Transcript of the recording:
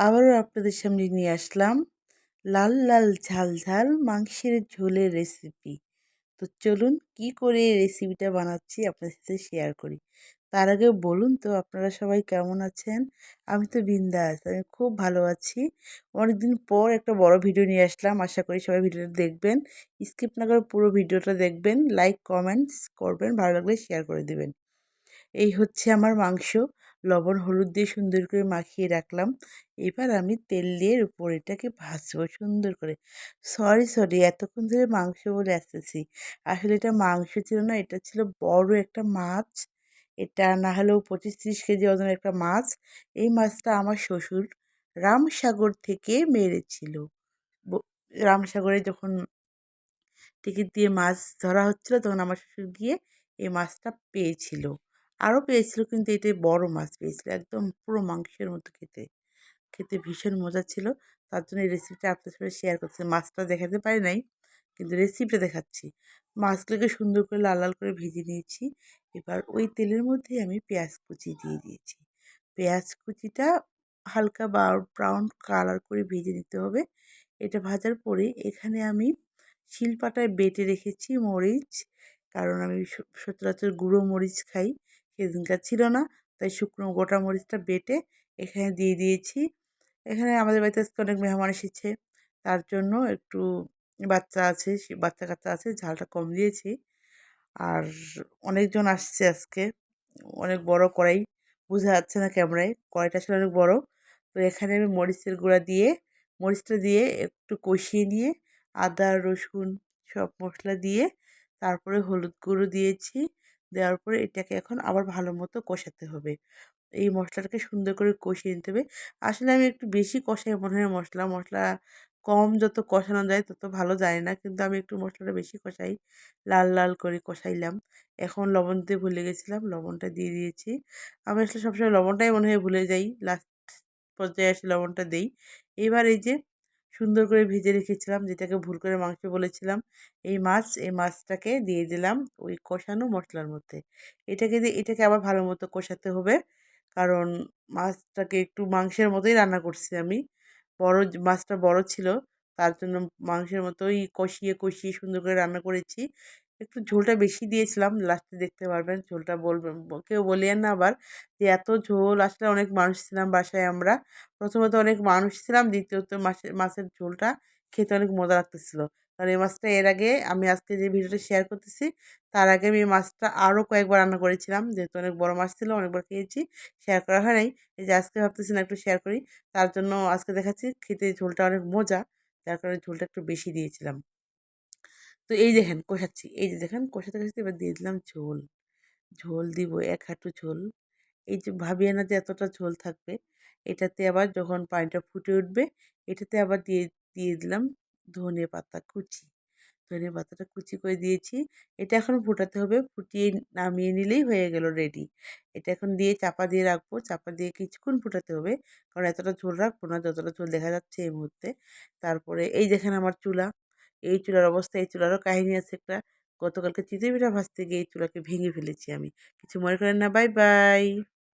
আবারও আপনাদের সামনে নিয়ে আসলাম লাল লাল ঝাল ঝাল মাংসের ঝোলের রেসিপি তো চলুন কি করে এই রেসিপিটা বানাচ্ছি আপনাদের সাথে শেয়ার করি। তার আগে বলুন তো আপনারা সবাই কেমন আছেন? আমি তো বিন্দাস, আমি খুব ভালো আছি। অনেকদিন পর একটা বড় ভিডিও নিয়ে আসলাম, আশা করি সবাই ভিডিওটা দেখবেন। স্কিপ না করে পুরো ভিডিওটা দেখবেন লাইক কমেন্টস করবেন, ভালো লাগলে শেয়ার করে দেবেন। এই হচ্ছে আমার মাংস। লবণ, হলুদ দিয়ে সুন্দর করে মাখিয়ে রাখলাম। এবার আমি তেল দিয়ে উপর এটাকে ভাজবো সুন্দর করে। সরি সরি এতক্ষণ ধরে মাংস বলে আসতেছি। আসলে এটা মাংস ছিল না, এটা ছিল বড় একটা মাছ। এটা না হলেও পঁচিশ তিরিশ কেজি ওজনের একটা মাছ। এই মাছটা আমার শ্বশুর রামসাগর থেকে মেরেছিল। রামসাগরে যখন টিকিট দিয়ে মাছ ধরা হচ্ছিল, তখন আমার শ্বশুর গিয়ে এই মাছটা পেয়েছিল। আরও পেয়েছিল কিন্তু এটা বড় মাছ পেয়েছিল। একদম পুরো মাংসের মতো খেতে। খেতে ভীষণ মজা ছিল। তার জন্য এই রেসিপিটা আপনার সাথে শেয়ার করছি। মাছটা দেখাতে পারি নাই, কিন্তু রেসিপিটা দেখাচ্ছি। মাছগুলোকে সুন্দর করে লাল লাল করে ভেজে নিয়েছি। এবার ওই তেলের মধ্যে আমি পেঁয়াজ কুচি দিয়ে দিয়েছি। পেঁয়াজ কুচিটা হালকা বা ব্রাউন কালার করে ভেজে নিতে হবে। এটা ভাজার পরে এখানে আমি শিলপাটায় বেটে রেখেছি মরিচ। কারণ আমি সচরাচর গুঁড়ো মরিচ খাই। সেদিনকার ছিল না। তাই শুকনো গোটা মরিচটা বেটে এখানে দিয়ে দিয়েছি। এখানে আমাদের বাড়িতে আজকে অনেক মেহমান এসেছে। তার জন্য একটু বাচ্চা আছে বাচ্চা কাচ্চা আছে, ঝালটা কম দিয়েছি। আর অনেকজন আসছে আজকে। অনেক বড় কড়াই, বোঝা যাচ্ছে না ক্যামেরায়। কড়াইটা আসলে অনেক বড়। তো এখানে আমি মরিচের গুঁড়া দিয়ে, মরিচটা দিয়ে একটু কষিয়ে নিয়ে আদা, রসুন সব মশলা দিয়ে, তারপরে হলুদ গুঁড়ো দিয়েছি। দেওয়ার পরে এটাকে এখন আবার ভালো মতো কষাতে হবে। এই মশলাটাকে সুন্দর করে কষিয়ে নিতে হবে। আসলে আমি একটু বেশি কষাই মনে হয় মশলা। মশলা কম যত কষানো যায় তত ভালো যায় না। কিন্তু আমি একটু মশলাটা বেশি কষাই। লাল লাল করে কষাইলাম। এখন লবণ দিতে ভুলে গেছিলাম। লবণটা দিয়ে দিয়েছি। আমি আসলে সবসময় লবণটাই মনে হয় ভুলে যাই। লাস্ট পর্যায়ে আসে লবণটা দেই। এবার এই যে সুন্দর করে ভেজে রেখেছিলাম, যেটাকে ভুল করে মাংস বলেছিলাম, এই মাছ, এই মাছটাকে দিয়ে দিলাম ওই কষানো মশলার মধ্যে। এটাকে দিয়ে এটাকে আবার ভালো মতো কষাতে হবে, কারণ মাছটাকে একটু মাংসের মতোই রান্না করছি আমি। বড় মাছটা বড় ছিল, তার জন্য মাংসের মতোই কষিয়ে কষিয়ে সুন্দর করে রান্না করেছি। একটু ঝোলটা বেশি দিয়েছিলাম লাস্টে দেখতে পারবেন ঝোলটা বলবেন কেউ বলিয়েন না আবার যে এত ঝোল, আসলে অনেক মানুষ ছিলাম বাসায় আমরা। প্রথমত অনেক মানুষ ছিলাম, দ্বিতীয়ত মাছের মাছের ঝোলটা খেতে অনেক মজা লাগতেছিলো। কারণ এই মাছটা এর আগে আমি আজকে যে ভিডিওটা শেয়ার করতেছি, তার আগে আমি এই মাছটা আরও কয়েকবার রান্না করেছিলাম। যেহেতু অনেক বড় মাছ ছিল অনেকবার খেয়েছি শেয়ার করা হয় নাই। এই যে আজকে ভাবতেছি না একটু শেয়ার করি, তার জন্য আজকে দেখাচ্ছি, খেতে ঝোলটা অনেক মজা, যার কারণে ঝোলটা একটু বেশি দিয়েছিলাম। তো এই দেখেন কষাচ্ছি, এই যে দেখেন কষাতে কষাতে এবার দিয়ে দিলাম ঝোল। ঝোল দিব এক হাঁটু ঝোল। এই যে ভাবিয়ে না যে এতটা ঝোল থাকবে, এটাতে আবার যখন পানিটা ফুটে উঠবে, এটাতে আবার দিয়ে দিয়ে দিলাম ধনে পাতা কুচি। ধনে পাতাটা কুচি করে দিয়েছি। এটা এখন ফোটাতে হবে, ফুটিয়ে নামিয়ে নিলেই হয়ে গেল রেডি এটা এখন দিয়ে চাপা দিয়ে রাখব, চাপা দিয়ে কিছুক্ষণ ফোটাতে হবে। কারণ এতটা ঝোল রাখব না, যতটা ঝোল দেখা যাচ্ছে এই মুহূর্তে। তারপরে এই দেখেন আমার চুলা। এই চুলার অবস্থা, এই চুলারও কাহিনী আছে একটা। গতকালকে চিতই পিঠা ভাজতে গিয়ে এই চুলাকে ভেঙে ফেলেছি আমি। কিছু মনে করেন না? Bye bye.